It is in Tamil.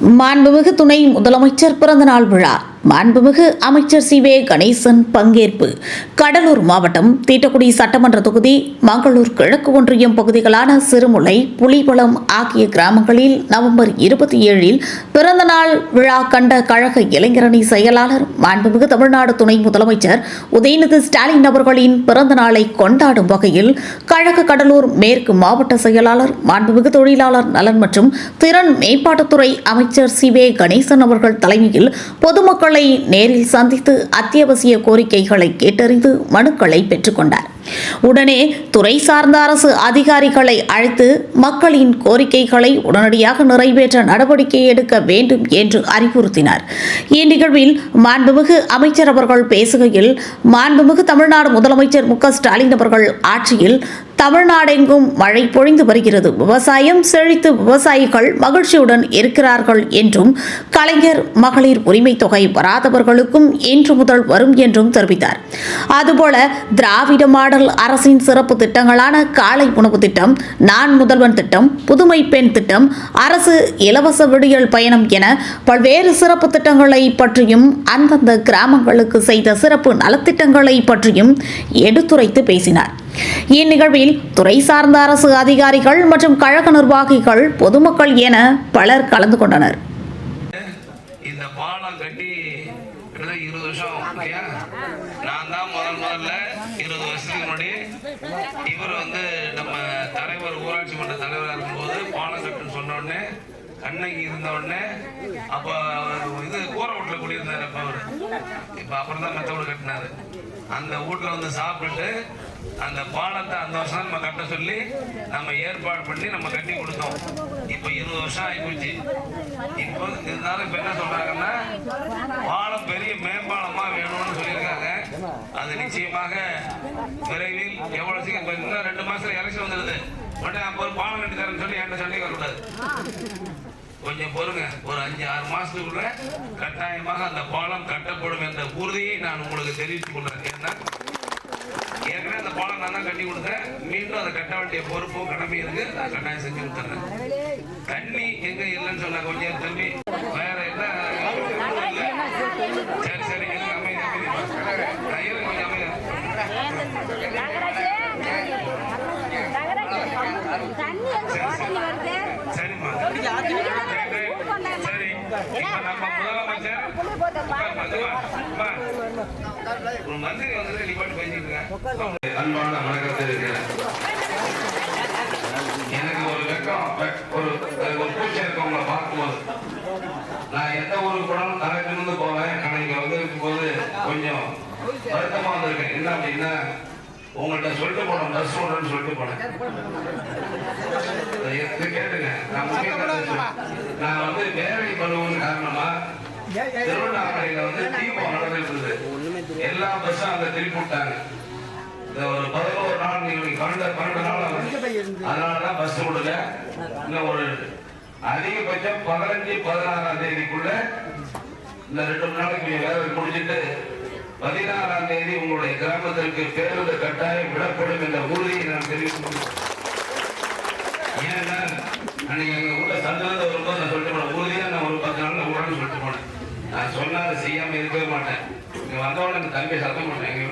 மாண்புமிகு துணை முதலமைச்சர் பிறந்தநாள் விழா. மாண்புமிகு அமைச்சர் சி வே கணேசன் பங்கேற்பு. கடலூர் மாவட்டம் தீட்டக்குடி சட்டமன்ற தொகுதி மங்களூர் கிழக்கு ஒன்றியம் பகுதிகளான சிறுமுலை புலிவளம் ஆகிய கிராமங்களில் நவம்பர் இருபத்தி ஏழில் பிறந்தநாள் விழா கண்ட கழக இளைஞரணி செயலாளர் மாண்புமிகு தமிழ்நாடு துணை முதலமைச்சர் உதயநிதி ஸ்டாலின் அவர்களின் பிறந்தநாளை கொண்டாடும் வகையில் கழக கடலூர் மேற்கு மாவட்ட செயலாளர் மாண்புமிகு தொழிலாளர் நலன் மற்றும் திறன் மேம்பாட்டுத்துறை அமைச்சர் சி வே கணேசன் அவர்கள் தலைமையில் பொதுமக்கள் நேரில் சந்தித்து அத்தியாவசிய கோரிக்கைகளை கேட்டறிந்து மனுக்களை பெற்றுக்கொண்டார். உடனே துறை சார்ந்த அரசு அதிகாரிகளை அழைத்து மக்களின் கோரிக்கைகளை உடனடியாக நிறைவேற்ற நடவடிக்கை எடுக்க வேண்டும் என்று அறிவுறுத்தினார். இந்நிகழ்வில் மாண்புமிகு அமைச்சர் அவர்கள் பேசுகையில் மாண்புமிகு தமிழ்நாடு முதலமைச்சர் மு ஸ்டாலின் அவர்கள் ஆட்சியில் தமிழ்நாடெங்கும் மழை பொழிந்து வருகிறது. விவசாயம் செழித்து விவசாயிகள் மகிழ்ச்சியுடன் இருக்கிறார்கள் என்றும் கலைஞர் மகளிர் உரிமை தொகை வராதவர்களுக்கும் இன்று முதல் வரும் என்றும் தெரிவித்தார். அதுபோல திராவிட மாடல் அரசின் சிறப்பு திட்டங்களான காலை உணவு திட்டம் நான் முதல்வன் திட்டம் புதுமை பெண் திட்டம் அரசு இலவச விடியல் பயணம் என பல்வேறு சிறப்பு திட்டங்களை பற்றியும் அந்தந்த கிராமங்களுக்கு செய்த சிறப்பு நலத்திட்டங்களை பற்றியும் எடுத்துரைத்து பேசினார். இந்நிகழ்வில் துறை சார்ந்த அரசு அதிகாரிகள் மற்றும் கழக நிர்வாகிகள் பொதுமக்கள் என பலர் கலந்து கொண்டனர் இந்த பாலம் கட்டி கிட்டத்தட்ட இருபது வருஷம் இல்லையா நான் தான் முதல் முதல்ல இருபது வருஷத்துக்கு முன்னாடி இவர் வந்து நம்ம தலைவர் ஊராட்சி மன்ற தலைவராக இருக்கும்போது பாலம் கட்டுன்னு சொன்ன உடனே அன்னைக்கு இருந்த உடனே அப்போ இது கூரை வீட்டில் குடியிருந்தார் அப்போ அவர். இப்போ அப்புறம் தான் மெத்த வீடு கட்டினாரு. அந்த வீட்டில் வந்து சாப்பிட்டுட்டு அந்த பாலத்தை அந்த வருஷம் நம்ம கட்ட சொல்லி நம்ம ஏற்பாடு பண்ணி நம்ம கட்டி கொடுத்தோம். இப்போ இருபது வருஷம் ஆகிப்போச்சு இப்போ இருந்தாலும் இப்போ என்ன சொல்கிறாங்கன்னா பாலம் பெரிய மேம்பாலமா அது நிச்சயமாக விரைவில் எவ்வளவு சீக்கிரம் இன்னும் ரெண்டு மாசத்துல எலெக்ஷன் வந்துடுது உடனே அப்போ ஒரு பாலம் கட்டி தரேன்னு சொல்லி என்கிட்ட சண்டைக்கு வரக்கூடாது கொஞ்சம் பொறுங்க. ஒரு அஞ்சு ஆறு மாசத்துக்குள்ள கட்டாயமாக அந்த பாலம் கட்டப்படும் என்ற உறுதியை நான் உங்களுக்கு தெரிவித்துக் கொள்றேன். ஏன்னா ஏற்கனவே அந்த பாலம் நான் தான் கட்டி கொடுத்தேன். மீண்டும் அதை கட்ட வேண்டிய பொறுப்பும் கடமையும் இருக்கு. நான் கட்டாயம் செஞ்சு கொடுத்துறேன் தண்ணி எங்க இல்லைன்னு சொன்னாங்க கொஞ்சம் தம்பி வேற என்ன இல்ல. சரி சரி இருங்க அமைதி அமைதி நான் இருங்க கொஞ்சம் அமைதி சரிம்மா. சரி. இப்ப நம்ம முதலமைச்சர் அம்மா, ஒரு மந்திரி வந்து நீ பாட்டு பேசிட்டு இருக்க. அன்பான இருக்கிறேன் எனக்கு ஒரு வெக்கம் ஒரு ஒரு பூச்சி இருக்கு உங்களை பார்க்கும்போது. நான் எந்த ஊருக்கு போனாலும் தலை நிமிர்ந்து போவேன். ஆனால் இங்க வந்து இருக்கும்போது கொஞ்சம் வருத்தமா வந்திருக்கேன். என்ன அப்படின்னா உங்கள்கிட்ட சொல்லிட்டு போனோம் பஸ் ஓடுறேன்னு சொல்லிட்டு போனேன். கேட்டுங்க. நான் வந்து வேலை பருவம் காரணமா திருவண்ணாமலையில வந்து தீபம் நடந்துட்டு இருந்தது எல்லா பஸ்ஸும் அங்க திருப்பி விட்டாங்க இந்த ஒரு பதினோரு நாள் நீங்க பன்னெண்டு பன்னெண்டு நாள் அதனாலதான் பஸ் விடல இன்னும் ஒரு அதிகபட்சம் பதினஞ்சு பதினாறாம் தேதிக்குள்ள இந்த ரெண்டு நாளைக்கு வேலை முடிச்சிட்டு பதினாறாம் தேதி உங்களுடைய கிராமத்திற்கு பேருந்து கட்டாயம் விடப்படும் என்ற உறுதியை நான் தெரிவித்துக் ஏன்னா அன்னைக்கு எங்க ஊர்ல சந்திரந்த வரும்போது நான் சொல்லிட்டு போனேன். உறுதியா நான் ஒரு பத்து நாள்ல விடுறேன்னு சொல்லிட்டு போனேன். நான் சொன்னா செய்யாம இருக்கவே மாட்டேன். இங்க வந்தவொடனே இந்த தம்பி சத்தம் பண்ணேன் எங்க